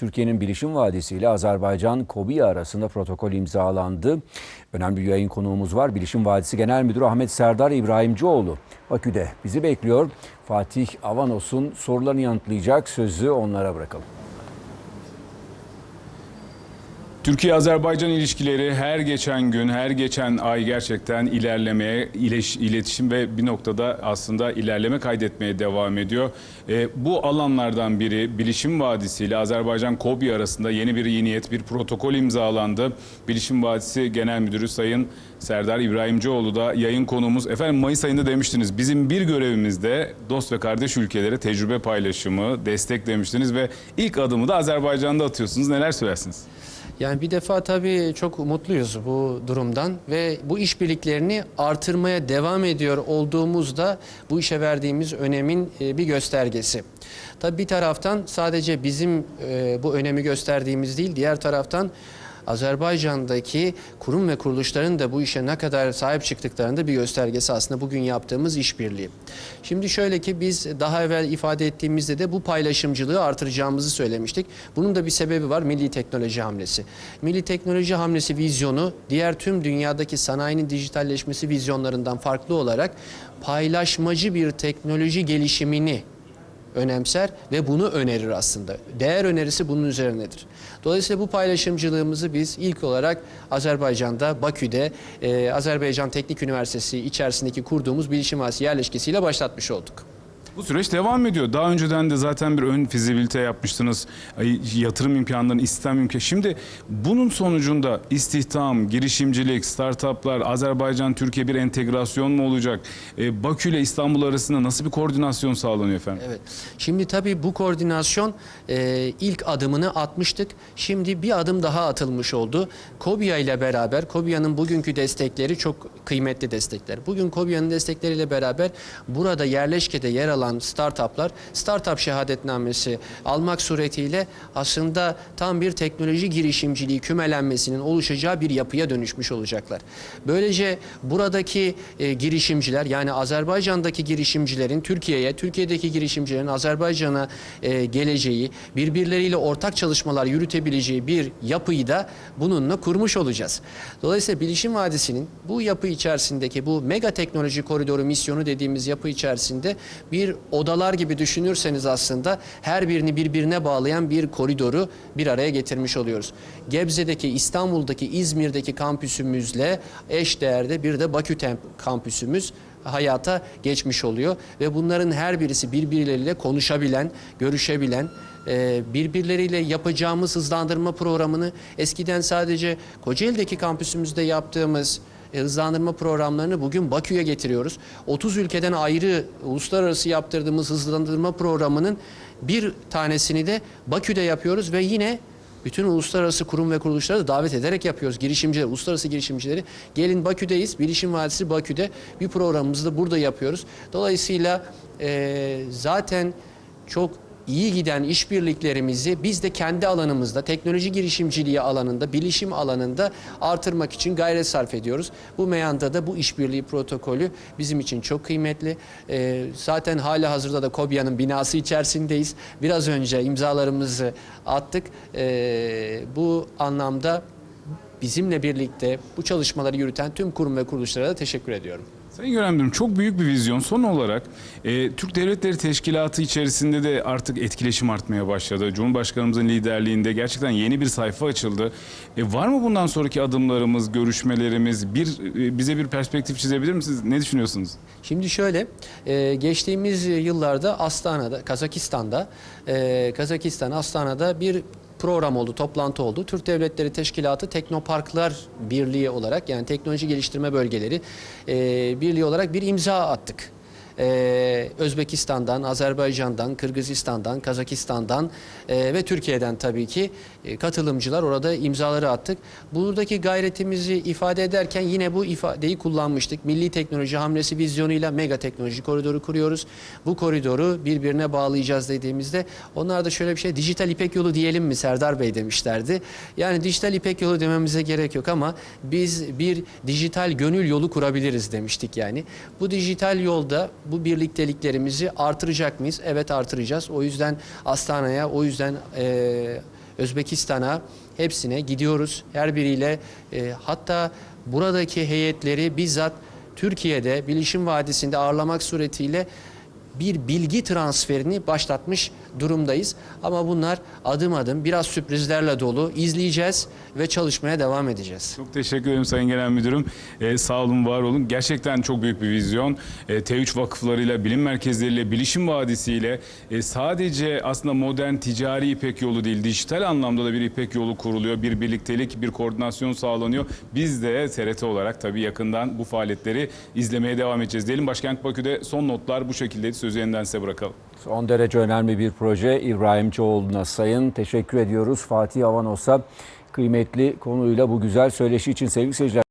Türkiye'nin Bilişim Vadisi ile Azerbaycan Kobiya arasında protokol imzalandı. Önemli bir yayın konuğumuz var. Bilişim Vadisi Genel Müdürü Ahmet Serdar İbrahimcioğlu Bakü'de bizi bekliyor. Fatih Avanos'un sorularını yanıtlayacak sözü onlara bırakalım. Türkiye-Azerbaycan ilişkileri her geçen gün, her geçen ay gerçekten ilerlemeye, iletişim ve bir noktada aslında ilerleme kaydetmeye devam ediyor. Ee, bu alanlardan biri Bilişim Vadisi ile Azerbaycan KOBİ arasında yeni bir yeni niyet, bir protokol imzalandı. Bilişim Vadisi Genel Müdürü Sayın Serdar İbrahimcioğlu da yayın konuğumuz. Efendim Mayıs ayında demiştiniz bizim bir görevimiz de dost ve kardeş ülkelere tecrübe paylaşımı, destek demiştiniz ve ilk adımı da Azerbaycan'da atıyorsunuz. Neler söylersiniz? Yani bir defa tabii çok mutluyuz bu durumdan ve bu işbirliklerini artırmaya devam ediyor olduğumuzda bu işe verdiğimiz önemin e, bir göstergesi. Tabii bir taraftan sadece bizim e, bu önemi gösterdiğimiz değil, diğer taraftan Azerbaycan'daki kurum ve kuruluşların da bu işe ne kadar sahip çıktıklarında bir göstergesi aslında bugün yaptığımız işbirliği. Şimdi şöyle ki biz daha evvel ifade ettiğimizde de bu paylaşımcılığı artıracağımızı söylemiştik. Bunun da bir sebebi var milli teknoloji hamlesi. Milli teknoloji hamlesi vizyonu diğer tüm dünyadaki sanayinin dijitalleşmesi vizyonlarından farklı olarak paylaşmacı bir teknoloji gelişimini önemser ve bunu önerir aslında. Değer önerisi bunun üzerinedir. Dolayısıyla bu paylaşımcılığımızı biz ilk olarak Azerbaycan'da, Bakü'de, e, Azerbaycan Teknik Üniversitesi içerisindeki kurduğumuz bilişim yerleşkesiyle başlatmış olduk. Bu süreç devam ediyor. Daha önceden de zaten bir ön fizibilite yapmıştınız. Yatırım imkanlarını, istihdam imkanı. Şimdi bunun sonucunda istihdam, girişimcilik, startuplar, Azerbaycan, Türkiye bir entegrasyon mu olacak? Ee, Bakü ile İstanbul arasında nasıl bir koordinasyon sağlanıyor efendim? Evet. Şimdi tabii bu koordinasyon e, ilk adımını atmıştık. Şimdi bir adım daha atılmış oldu. Kobia ile beraber, Kobia'nın bugünkü destekleri çok kıymetli destekler. Bugün Kobia'nın destekleriyle beraber burada yerleşkede yer alan startuplar, startup şehadetnamesi almak suretiyle aslında tam bir teknoloji girişimciliği kümelenmesinin oluşacağı bir yapıya dönüşmüş olacaklar. Böylece buradaki e, girişimciler yani Azerbaycan'daki girişimcilerin Türkiye'ye, Türkiye'deki girişimcilerin Azerbaycan'a e, geleceği, birbirleriyle ortak çalışmalar yürütebileceği bir yapıyı da bununla kurmuş olacağız. Dolayısıyla Bilişim Vadisi'nin bu yapı içerisindeki bu mega teknoloji koridoru misyonu dediğimiz yapı içerisinde bir odalar gibi düşünürseniz aslında her birini birbirine bağlayan bir koridoru bir araya getirmiş oluyoruz. Gebze'deki, İstanbul'daki, İzmir'deki kampüsümüzle eş değerde bir de Bakü kampüsümüz hayata geçmiş oluyor ve bunların her birisi birbirleriyle konuşabilen, görüşebilen, e, birbirleriyle yapacağımız hızlandırma programını eskiden sadece Kocaeli'deki kampüsümüzde yaptığımız e, hızlandırma programlarını bugün Bakü'ye getiriyoruz. 30 ülkeden ayrı uluslararası yaptırdığımız hızlandırma programının bir tanesini de Bakü'de yapıyoruz ve yine bütün uluslararası kurum ve kuruluşları da davet ederek yapıyoruz. Girişimciler, uluslararası girişimcileri. Gelin Bakü'deyiz. Bilişim Vadisi Bakü'de bir programımızı da burada yapıyoruz. Dolayısıyla e, zaten çok iyi giden işbirliklerimizi biz de kendi alanımızda, teknoloji girişimciliği alanında, bilişim alanında artırmak için gayret sarf ediyoruz. Bu meyanda da bu işbirliği protokolü bizim için çok kıymetli. Ee, zaten hala hazırda da Kobia'nın binası içerisindeyiz. Biraz önce imzalarımızı attık. Ee, bu anlamda bizimle birlikte bu çalışmaları yürüten tüm kurum ve kuruluşlara da teşekkür ediyorum. Sayın Müdürüm çok büyük bir vizyon. Son olarak e, Türk Devletleri Teşkilatı içerisinde de artık etkileşim artmaya başladı. Cumhurbaşkanımızın liderliğinde gerçekten yeni bir sayfa açıldı. E, var mı bundan sonraki adımlarımız, görüşmelerimiz? Bir e, bize bir perspektif çizebilir misiniz? Ne düşünüyorsunuz? Şimdi şöyle, e, geçtiğimiz yıllarda Astana'da, Kazakistan'da, e, Kazakistan Astana'da bir program oldu, toplantı oldu. Türk Devletleri Teşkilatı Teknoparklar Birliği olarak yani Teknoloji Geliştirme Bölgeleri e, Birliği olarak bir imza attık. Ee, Özbekistan'dan, Azerbaycan'dan, Kırgızistan'dan, Kazakistan'dan e, ve Türkiye'den tabii ki e, katılımcılar orada imzaları attık. Buradaki gayretimizi ifade ederken yine bu ifadeyi kullanmıştık. Milli teknoloji hamlesi vizyonuyla mega teknoloji koridoru kuruyoruz. Bu koridoru birbirine bağlayacağız dediğimizde onlar da şöyle bir şey dijital ipek yolu diyelim mi Serdar Bey demişlerdi. Yani dijital ipek yolu dememize gerek yok ama biz bir dijital gönül yolu kurabiliriz demiştik yani. Bu dijital yolda bu birlikteliklerimizi artıracak mıyız? Evet artıracağız. O yüzden Astana'ya, o yüzden eee Özbekistan'a hepsine gidiyoruz. Her biriyle e, hatta buradaki heyetleri bizzat Türkiye'de Bilişim Vadisi'nde ağırlamak suretiyle bir bilgi transferini başlatmış durumdayız. Ama bunlar adım adım biraz sürprizlerle dolu izleyeceğiz ve çalışmaya devam edeceğiz. Çok teşekkür ederim Sayın Genel Müdürüm. Ee, sağ olun, var olun. Gerçekten çok büyük bir vizyon. Ee, T3 vakıflarıyla, bilim merkezleriyle, bilişim vadisiyle e, sadece aslında modern ticari İpek yolu değil, dijital anlamda da bir İpek yolu kuruluyor. Bir birliktelik, bir koordinasyon sağlanıyor. Biz de TRT olarak tabii yakından bu faaliyetleri izlemeye devam edeceğiz. Diyelim Başkent Bakü'de son notlar bu şekilde. Sözü yeniden size bırakalım. Son derece önemli bir proje. İbrahim Çoğulu'na sayın teşekkür ediyoruz. Fatih Avanos'a kıymetli konuyla bu güzel söyleşi için sevgili seyirciler.